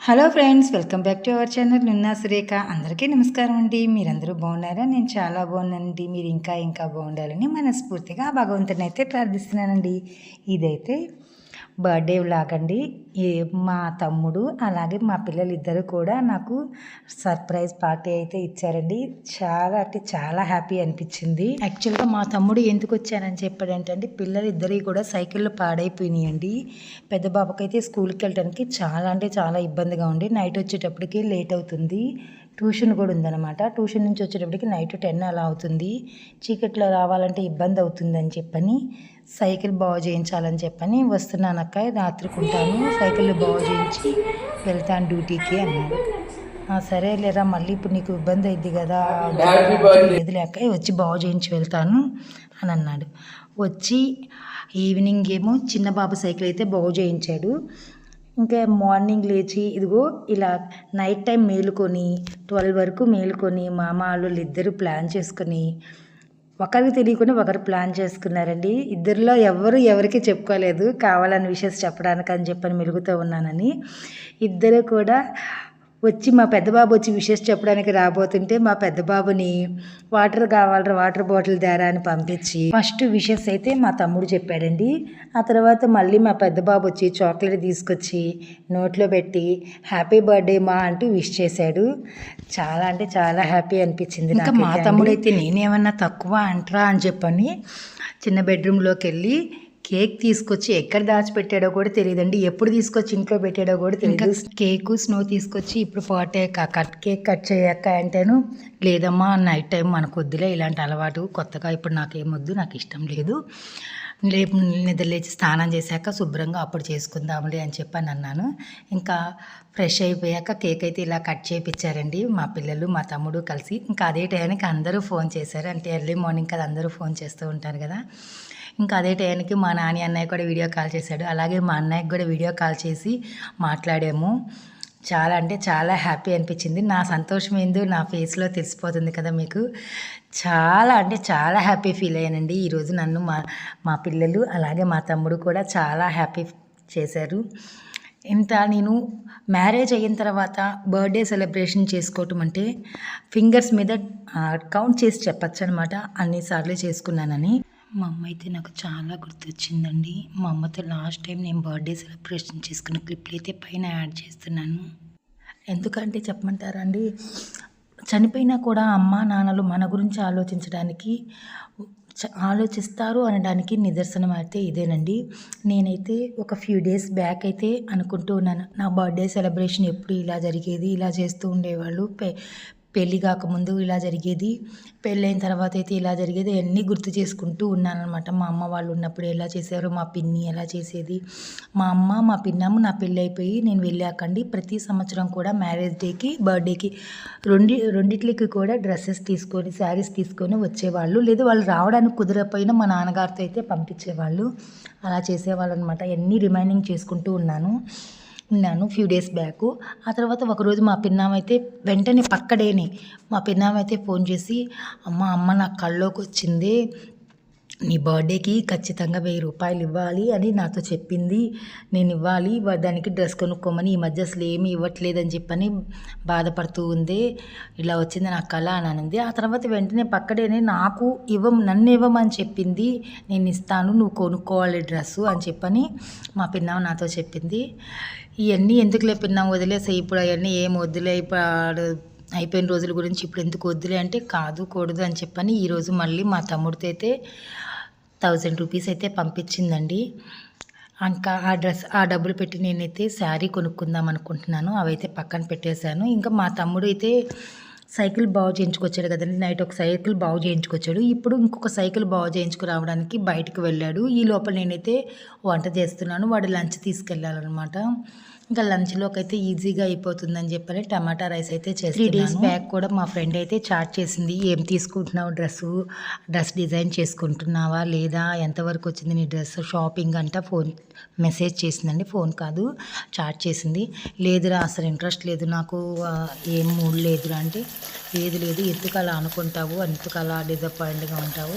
Hello friends welcome back to our channel Nunna Surekha. అందరికీ నమస్కారం అండి. మీరందరూ బాగున్నారా? నేను చాలా బాగున్నానండి. మీరు ఇంకా ఇంకా బాగుండాలని మనస్ఫూర్తిగా భగవంతుని అయితే ప్రార్థిస్తున్నానండి. ఇదైతే బర్త్డే వ్లాగ్ అండి మా తమ్ముడు అలాగే మా పిల్లలు ఇద్దరు కూడా నాకు సర్ప్రైజ్ పార్టీ అయితే ఇచ్చారండి. చాలా అంటే చాలా హ్యాపీ అనిపించింది. యాక్చువల్గా మా తమ్ముడు ఎందుకు వచ్చానని చెప్పాడంటే అండి పిల్లలిద్దరికి కూడా సైకిళ్ళు పాడైపోయినాయండి. పెద్ద బాబుకైతే స్కూల్కి వెళ్ళడానికి చాలా అంటే చాలా ఇబ్బందిగా ఉండి. నైట్ వచ్చేటప్పటికి లేట్ అవుతుంది. ట్యూషన్ కూడా ఉందన్నమాట. ట్యూషన్ నుంచి వచ్చేటప్పటికి నైట్ టెన్ అలా అవుతుంది. చీకట్లో రావాలంటే ఇబ్బంది అవుతుందని చెప్పని సైకిల్ బాగు చేయించాలని చెప్పని వస్తున్నాను అక్క. రాత్రికి సైకిల్ బాగు చేయించి వెళ్తాను డ్యూటీకి అన్నాడు. "ఆ, సరే లేరా మళ్ళీ ఇప్పుడు నీకు ఇబ్బంది అయింది కదా. లేదు లేక వచ్చి బాగు చేయించి వెళ్తాను అని అన్నాడు. వచ్చి ఈవినింగ్ ఏమో చిన్న బాబు సైకిల్ అయితే బాగు చేయించాడు. ఇంకా మార్నింగ్ లేచి ఇదిగో ఇలా నైట్ టైం మేలుకొని ట్వెల్వ్ వరకు మేలుకొని మామ వాళ్ళు ఇద్దరు ప్లాన్ చేసుకొని ఒకరికి తెలియకుండా ఒకరు ప్లాన్ చేసుకున్నారండి. ఇద్దరిలో ఎవరు ఎవరికి చెప్పుకోలేదు. కావాలని విషయం చెప్పడానికి అని చెప్పని మెలుగుతూ ఉన్నానని. ఇద్దరు కూడా వచ్చి మా పెద్ద బాబు వచ్చి విషెస్ చెప్పడానికి రాబోతుంటే మా పెద్ద బాబుని వాటర్ కావాలరా వాటర్ బాటిల్ దారా అని పంపించి ఫస్ట్ విషెస్ అయితే మా తమ్ముడు చెప్పాడండి. ఆ తర్వాత మళ్ళీ మా పెద్ద బాబు వచ్చి చాక్లెట్ తీసుకొచ్చి నోట్లో పెట్టి హ్యాపీ బర్త్డే మా అంటూ విష్ చేశాడు. చాలా అంటే చాలా హ్యాపీ అనిపించింది ఇంకా మా తమ్ముడు అయితే నేనేమన్నా తక్కువ అంటరా అని చెప్పని చిన్న బెడ్రూమ్లోకి వెళ్ళి కేక్ తీసుకొచ్చి ఎక్కడ దాచిపెట్టాడో కూడా తెలియదండి. ఎప్పుడు తీసుకొచ్చి ఇంట్లో పెట్టాడో కూడా తెలియదు. కేక్ స్నో తీసుకొచ్చి ఇప్పుడు పాటే కట్ కేక్ కట్ చేయక్క అంటేను లేదమ్మా నైట్ టైం మనకు వద్దులే ఇలాంటి అలవాటు కొత్తగా ఇప్పుడు నాకేమొద్దు నాకు ఇష్టం లేదు. రేపు నిద్ర లేచి స్నానం చేశాక శుభ్రంగా అప్పుడు చేసుకుందాంలే అని చెప్పని అన్నాను. ఇంకా ఫ్రెష్ అయిపోయాక కేక్ అయితే ఇలా కట్ చేయించారండి మా పిల్లలు మా తమ్ముడు కలిసి. ఇంకా అదే టైంకి అందరూ ఫోన్ చేశారు. అంటే ఎర్లీ మార్నింగ్ కదా అందరూ ఫోన్ చేస్తూ ఉంటారు కదా. ఇంకా అదే టైంకి మా నాని అన్నయ్య కూడా వీడియో కాల్ చేశాడు. అలాగే మా అన్నయ్యకి కూడా వీడియో కాల్ చేసి మాట్లాడాము. చాలా అంటే చాలా హ్యాపీ అనిపించింది. నా సంతోషం ఏందో నా ఫేస్లో తెలిసిపోతుంది కదా మీకు. చాలా అంటే చాలా హ్యాపీ ఫీల్ అయ్యానండి. ఈరోజు నన్ను మా మా పిల్లలు అలాగే మా తమ్ముడు కూడా చాలా హ్యాపీ చేశారు. ఇంత నేను మ్యారేజ్ అయిన తర్వాత బర్త్డే సెలబ్రేషన్ చేసుకోవటం అంటే ఫింగర్స్ మీద కౌంట్ చేసి చెప్పచ్చు అనమాట అన్నిసార్లు చేసుకున్నానని. మా అమ్మ అయితే నాకు చాలా గుర్తొచ్చిందండి. మా అమ్మతో లాస్ట్ టైం నేను బర్త్డే సెలబ్రేషన్ చేసుకున్న క్లిప్లు అయితే పైన యాడ్ చేస్తున్నాను. ఎందుకంటే చెప్పమంటారా అండి చనిపోయినా కూడా అమ్మ నాన్నలు మన గురించి ఆలోచించడానికి చ- ఆలోచిస్తారు అనడానికి నిదర్శనం అయితే ఇదేనండి. నేనైతే ఒక ఫ్యూ డేస్ బ్యాక్ అయితే అనుకుంటూ ఉన్నాను. నా బర్త్డే సెలబ్రేషన్ ఎప్పుడు ఇలా జరిగేది ఇలా చేస్తూ ఉండేవాళ్ళు. పెళ్ళి కాకముందు ఇలా జరిగేది. పెళ్ళైన తర్వాత అయితే ఇలా జరిగేది. అన్నీ గుర్తు చేసుకుంటూ ఉన్నానమాట మా అమ్మ వాళ్ళు ఉన్నప్పుడు ఎలా చేశారు మా పిన్ని ఎలా చేసేది. మా అమ్మ మా పిన్నమ్మ నా పెళ్ళి అయిపోయి నేను వెళ్ళాకండి. ప్రతి సంవత్సరం కూడా మ్యారేజ్ డేకి బర్త్డేకి రెండు రెండిట్లకి కూడా డ్రెస్సెస్ తీసుకొని శారీస్ తీసుకొని వచ్చేవాళ్ళు. లేదు వాళ్ళు రావడానికి కుదరకపోయినా మా నాన్నగారితో అయితే పంపించేవాళ్ళు. అలా చేసేవాళ్ళు అనమాట అన్నీ రిమైనింగ్ చేసుకుంటూ ఉన్నాను. ఉన్నాను ఫ్యూ డేస్ బ్యాక్ ఆ తర్వాత ఒకరోజు మా పిన్నామైతే వెంటనే పక్కడేనే. మా పిన్నామైతే ఫోన్ చేసి అమ్మ అమ్మ నా కళ్ళలోకి వచ్చింది. నీ బర్త్డేకి ఖచ్చితంగా వెయ్యి రూపాయలు ఇవ్వాలి అని నాతో చెప్పింది. నేను ఇవ్వాలి దానికి డ్రెస్ కొనుక్కోమని ఈ మధ్య అసలు ఏమీ ఇవ్వట్లేదని చెప్పని బాధపడుతూ ఉంది. ఇలా వచ్చింది నా కళ అని అనింది. ఆ తర్వాత వెంటనే పక్కడేనే నాకు ఇవ్వం నన్ను ఇవ్వమని చెప్పింది. నేను ఇస్తాను నువ్వు కొనుక్కోవాలి డ్రెస్సు అని చెప్పని మా పిన్నామ నాతో చెప్పింది. ఇవన్నీ ఎందుకులే పిన్నాం వదిలేసే ఇప్పుడు అవన్నీ ఏం వద్దులే? ఇప్పుడు అయిపోయిన రోజుల గురించి ఇప్పుడు ఎందుకు వద్దులే? అంటే కాదు కూడదు అని చెప్పని ఈరోజు మళ్ళీ మా తమ్ముడితో అయితే థౌజండ్ రూపీస్ అయితే పంపించిందండి. ఇంకా ఆ డ్రెస్ ఆ డబ్బులు పెట్టి నేనైతే శారీ కొనుక్కుందాం అనుకుంటున్నాను. అవైతే పక్కన పెట్టేశాను. ఇంకా మా తమ్ముడు అయితే సైకిల్ బాగు చేయించుకొచ్చాడు కదండి. నైట్ ఒక సైకిల్ బాగు చేయించుకొచ్చాడు. ఇప్పుడు ఇంకొక సైకిల్ బాగు చేయించుకురావడానికి బయటకు వెళ్ళాడు. ఈ లోపల నేనైతే వంట చేస్తున్నాను. వాడు లంచ్ తీసుకెళ్ళాలన్నమాట. ఇంకా లంచ్లోకి అయితే ఈజీగా అయిపోతుందని చెప్పని టమాటా రైస్ అయితే చేసి త్రీ డేస్ బ్యాక్ కూడా మా ఫ్రెండ్ అయితే చాట్ చేసింది. ఏం తీసుకుంటున్నావు డ్రెస్సు? డ్రెస్ డిజైన్ చేసుకుంటున్నావా లేదా? ఎంతవరకు వచ్చింది నీ డ్రెస్? షాపింగ్ అంట ఫోన్ మెసేజ్ చేసిందండి. ఫోన్ కాదు చాట్ చేసింది. లేదురా అసలు ఇంట్రెస్ట్ లేదు నాకు. ఏం మూడ్ లేదురా అంటే ఏది లేదు ఎందుకు అలా అనుకుంటావు ఎందుకు అలా డిసప్పాయింట్గా ఉంటావు?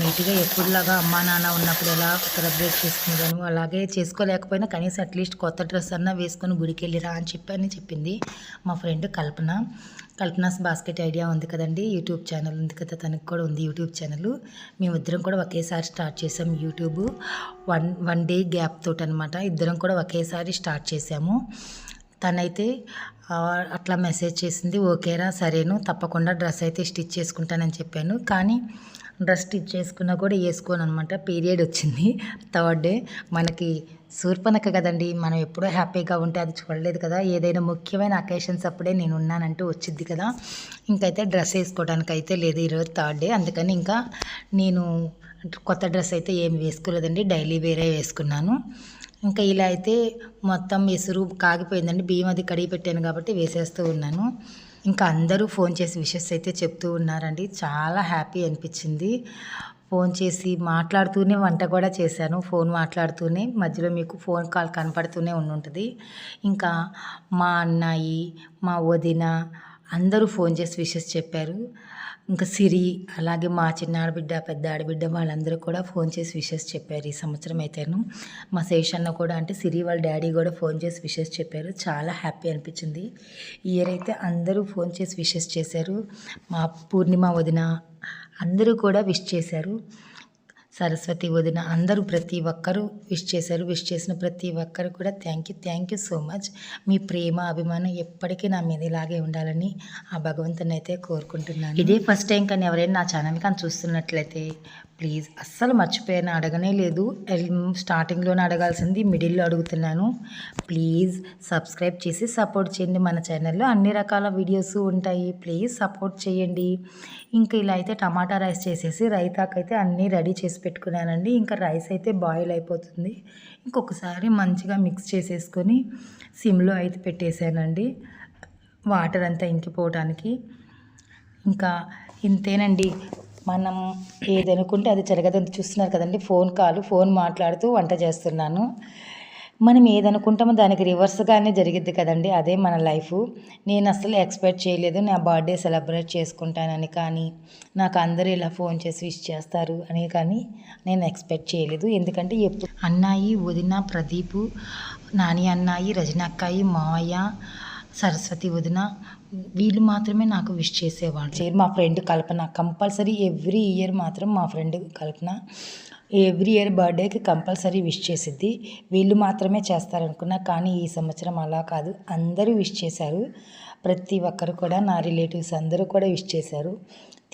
నీట్గా ఎప్పుడులాగా అమ్మా నాన్న ఉన్నప్పుడు ఎలా సెలబ్రేట్ చేసుకునేదాను అలాగే చేసుకోలేకపోయినా కనీసం అట్లీస్ట్ కొత్త డ్రెస్ అన్నా వేసుకొని గుడికి వెళ్ళిరా అని చెప్పి అని చెప్పింది మా friend Kalpana. Kalpana's basket idea ఉంది కదండి యూట్యూబ్ ఛానల్ ఉంది కదా తనకు కూడా ఉంది యూట్యూబ్ ఛానల్ మేమిద్దరం కూడా ఒకేసారి స్టార్ట్ చేసాము YouTube. One one day gap తోటి అనమాట ఇద్దరం కూడా ఒకేసారి స్టార్ట్ చేసాము. తనైతే అట్లా మెసేజ్ చేసింది ఓకేరా సరేను తప్పకుండా డ్రెస్ అయితే స్టిచ్ చేసుకుంటానని చెప్పాను. కానీ డ్రెస్ స్టిచ్ చేసుకున్నా కూడా వేసుకోను అనమాట పీరియడ్ వచ్చింది. Third day. మనకి శూర్పణక కదండి. మనం ఎప్పుడో హ్యాపీగా ఉంటే అది చూడలేదు కదా. ఏదైనా ముఖ్యమైన అకేషన్స్ అప్పుడే నేను ఉన్నానంటూ వచ్చింది కదా. ఇంకైతే డ్రెస్ వేసుకోవడానికి అయితే లేదు ఈరోజు థర్డ్ డే. అందుకని ఇంకా నేను కొత్త డ్రెస్ అయితే ఏం వేసుకోలేదండి. డైలీ వేరే వేసుకున్నాను. ఇంకా ఇలా అయితే మొత్తం ఎసురు కాగిపోయిందండి. బియ్యం అది కడిగి పెట్టాను కాబట్టి వేసేస్తూ ఉన్నాను. ఇంకా అందరూ ఫోన్ చేసి విషెస్ అయితే చెప్తూ ఉన్నారండి. చాలా హ్యాపీ అనిపించింది. ఫోన్ చేసి మాట్లాడుతూనే వంట కూడా చేశాను. ఫోన్ మాట్లాడుతూనే మధ్యలో మీకు ఫోన్ కాల్ కనపడుతూనే ఉండుంటుంది. ఇంకా మా అన్నయ్య మా వదిన అందరూ ఫోన్ చేసి విషెస్ చెప్పారు. ఇంకా సిరి అలాగే మా చిన్న ఆడబిడ్డ పెద్ద ఆడబిడ్డ వాళ్ళందరూ కూడా ఫోన్ చేసి విషెస్ చెప్పారు. ఈ సంవత్సరం అయితేను మా శేషన్న కూడా అంటే సిరి వాళ్ళ డాడీ కూడా ఫోన్ చేసి విషెస్ చెప్పారు. చాలా హ్యాపీ అనిపించింది. ఇయర్ అయితే అందరూ ఫోన్ చేసి విషెస్ చేశారు. మా పూర్ణిమ వదిన అందరూ కూడా విష్ చేశారు. సరస్వతి వదిన అందరూ ప్రతి ఒక్కరూ విష్ చేశారు. విష్ చేసిన ప్రతి ఒక్కరు కూడా thank you thank you so much మీ ప్రేమ అభిమానం ఎప్పటికీ నా మీద ఇలాగే ఉండాలని ఆ భగవంతుని అయితే కోరుకుంటున్నాను. ఇదే ఫస్ట్ టైం కానీ ఎవరైనా నా ఛానల్ కానీ చూస్తున్నట్లయితే ప్లీజ్ అస్సలు మర్చిపోయాను అడగనే లేదు. ఎల్- స్టార్టింగ్లోనే అడగాల్సింది మిడిల్లో అడుగుతున్నాను. ప్లీజ్ సబ్స్క్రైబ్ చేసి సపోర్ట్ చేయండి. మన ఛానల్లో అన్ని రకాల వీడియోస్ ఉంటాయి. ప్లీజ్ సపోర్ట్ చేయండి. ఇంకా ఇలా అయితే టమాటా రైస్ చేసేసి రైతాకైతే అన్నీ రెడీ చేసి పెట్టుకున్నానండి. ఇంకా రైస్ అయితే బాయిల్ అయిపోతుంది. ఇంకొకసారి మంచిగా మిక్స్ చేసేసుకొని సిమ్లో అయితే పెట్టేశానండి. వాటర్ అంతా ఇంకిపోవడానికి ఇంకా ఇంతేనండి. మనం ఏది అనుకుంటే అది జరగదని చూస్తున్నారు కదండి. ఫోన్ కాల్ ఫోన్ మాట్లాడుతూ వంట చేస్తున్నాను. మనం ఏదనుకుంటామో దానికి రివర్స్గానే జరిగిద్ది కదండి. అదే మన లైఫ్. నేను అసలు ఎక్స్పెక్ట్ చేయలేదు నా బర్త్డే సెలబ్రేట్ చేసుకుంటానని కానీ నాకు అందరూ ఇలా ఫోన్ చేసి విష్ చేస్తారు అని కానీ నేను ఎక్స్పెక్ట్ చేయలేదు. ఎందుకంటే ఎప్పుడు అన్నాయి వదిన ప్రదీపు నాని అన్నాయి రజనక్కాయి మావయ్య సరస్వతి వదిన వీళ్ళు మాత్రమే నాకు విష్ చేసేవాళ్ళు. మా friend Kalpana. Compulsory every year మాత్రం మా ఫ్రెండ్ కల్పన. ఎవ్రీ ఇయర్ బర్త్డేకి కంపల్సరీ విష్ చేసిద్ది. వీళ్ళు మాత్రమే చేస్తారనుకున్నా కానీ ఈ సంవత్సరం అలా కాదు. అందరూ విష్ చేశారు. ప్రతి ఒక్కరు కూడా నా రిలేటివ్స్ అందరూ కూడా విష్ చేశారు.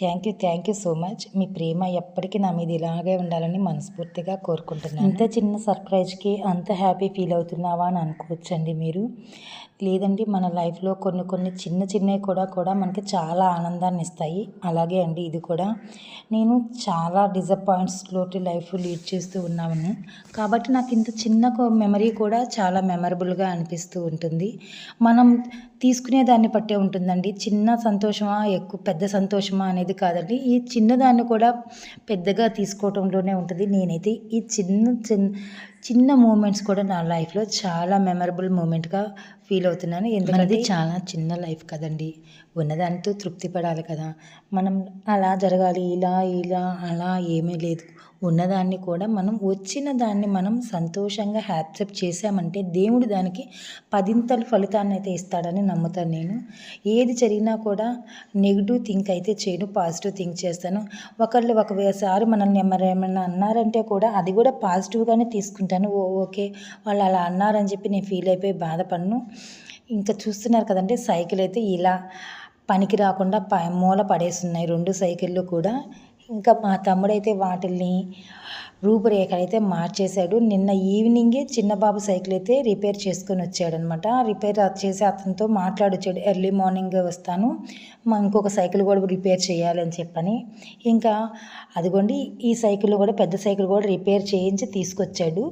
Thank you thank you so much. మీ ప్రేమ ఎప్పటికీ నా మీద ఇలాగే ఉండాలని మనస్ఫూర్తిగా కోరుకుంటున్నాను. ఇంత చిన్న సర్ప్రైజ్కి అంత హ్యాపీ ఫీల్ అవుతున్నావా అని అనుకోవచ్చండి మీరు. లేదండి మన లైఫ్లో కొన్ని కొన్ని చిన్న చిన్నవి కూడా కూడా మనకి చాలా ఆనందాన్ని ఇస్తాయి. అలాగే అండి ఇది కూడా. నేను చాలా డిజపాయింట్స్లోటి లైఫ్ లీడ్ చేస్తూ ఉన్నాను. కాబట్టి నాకు ఇంత చిన్న మెమరీ కూడా చాలా మెమరబుల్గా అనిపిస్తూ ఉంటుంది. మనం తీసుకునే దాన్ని పట్టే ఉంటుందండి. చిన్న సంతోషమా ఎక్కువ పెద్ద సంతోషమా అనేది కాదండి. ఈ చిన్నదాన్ని కూడా పెద్దగా తీసుకోవటంలోనే ఉంటుంది. నేనైతే ఈ చిన్న చిన్న చిన్న మూమెంట్స్ కూడా నా లైఫ్లో చాలా మెమరబుల్ మూమెంట్గా ఫీల్ అవుతున్నాను. ఎందుకంటే చాలా చిన్న లైఫ్ కదండి. ఉన్నదానితో తృప్తి పడాలి కదా. మనం అలా జరగాలి ఇలా ఇలా అలా ఏమీ లేదు. ఉన్నదాన్ని కూడా మనం వచ్చిన దాన్ని మనం సంతోషంగా యాక్సెప్ట్ చేసామంటే దేవుడు దానికి పదింతలు ఫలితాన్ని అయితే ఇస్తాడని నమ్ముతాను నేను. ఏది జరిగినా కూడా నెగిటివ్ థింక్ అయితే చేయను పాజిటివ్ థింక్ చేస్తాను. ఒకళ్ళు ఒకసారి మనల్ని ఏమైనా అన్నారంటే కూడా అది కూడా పాజిటివ్గానే తీసుకుంటాను ఓ ఓకే వాళ్ళు అలా అన్నారని చెప్పి నేను ఫీల్ అయిపోయి బాధపడను ఇంకా చూస్తున్నారు కదండి సైకిల్ అయితే ఇలా పనికి రాకుండా ప మూల పడేస్తున్నాయి. రెండు సైకిళ్ళు కూడా. ఇంకా మా తమ్ముడైతే వాటిల్ని రూపురేఖనైతే అయితే మార్చేశాడు. నిన్న ఈవినింగే చిన్న బాబు సైకిల్ అయితే రిపేర్ చేసుకొని వచ్చాడనమాట రిపేర్ చేసి అతనితో మాట్లాడొచ్చాడు. ఎర్లీ మార్నింగ్ వస్తాను. మా ఇంకొక సైకిల్ కూడా రిపేర్ చేయాలని చెప్పని. ఇంకా అదిగోండి ఈ సైకిల్ కూడా పెద్ద సైకిల్ కూడా రిపేర్ చేయించి తీసుకొచ్చాడు.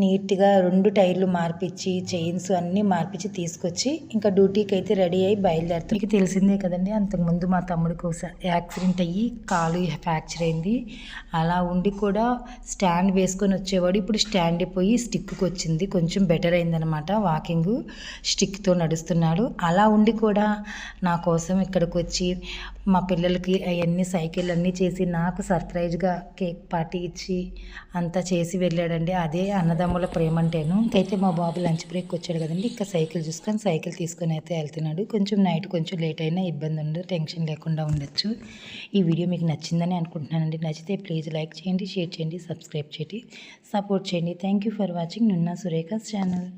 నీట్గా రెండు టైర్లు మార్పించి చైన్స్ అన్నీ మార్పించి తీసుకొచ్చి ఇంకా డ్యూటీకి అయితే రెడీ అయ్యి బయలుదేరుతాం. మీకు తెలిసిందే కదండి అంతకుముందు మా తమ్ముడికి ఒకసారి యాక్సిడెంట్ అయ్యి కాలు ఫ్రాక్చర్ అయింది. అలా ఉండి కూడా స్టాండ్ వేసుకొని వచ్చేవాడు. ఇప్పుడు స్టాండ్ పోయి స్టిక్కి వచ్చింది కొంచెం బెటర్ అయిందనమాట వాకింగ్. స్టిక్తో నడుస్తున్నాడు. అలా ఉండి కూడా నా కోసం ఇక్కడికి వచ్చి మా పిల్లలకి అవన్నీ సైకిల్ అన్నీ చేసి నాకు సర్ప్రైజ్గా కేక్ పార్టీ ఇచ్చి అంతా చేసి వెళ్ళాడండి. అదే అన్నదమ్ముల ప్రేమ అంటేను ఇంకైతే మా బాబు లంచ్ బ్రేక్ వచ్చాడు కదండి. ఇంకా సైకిల్ చూసుకొని సైకిల్ తీసుకొని అయితే వెళ్తున్నాడు. కొంచెం నైట్ కొంచెం లేట్ అయినా ఇబ్బంది ఉండదు టెన్షన్ లేకుండా ఉండొచ్చు. ఈ వీడియో మీకు నచ్చిందని అనుకుంటున్నానండి. నచ్చితే ప్లీజ్ లైక్ చేయండి షేర్ చేయండి సబ్స్క్రైబ్ చేయండి సపోర్ట్ చేయండి. Thank you for watching. Nunna Surekha's channel.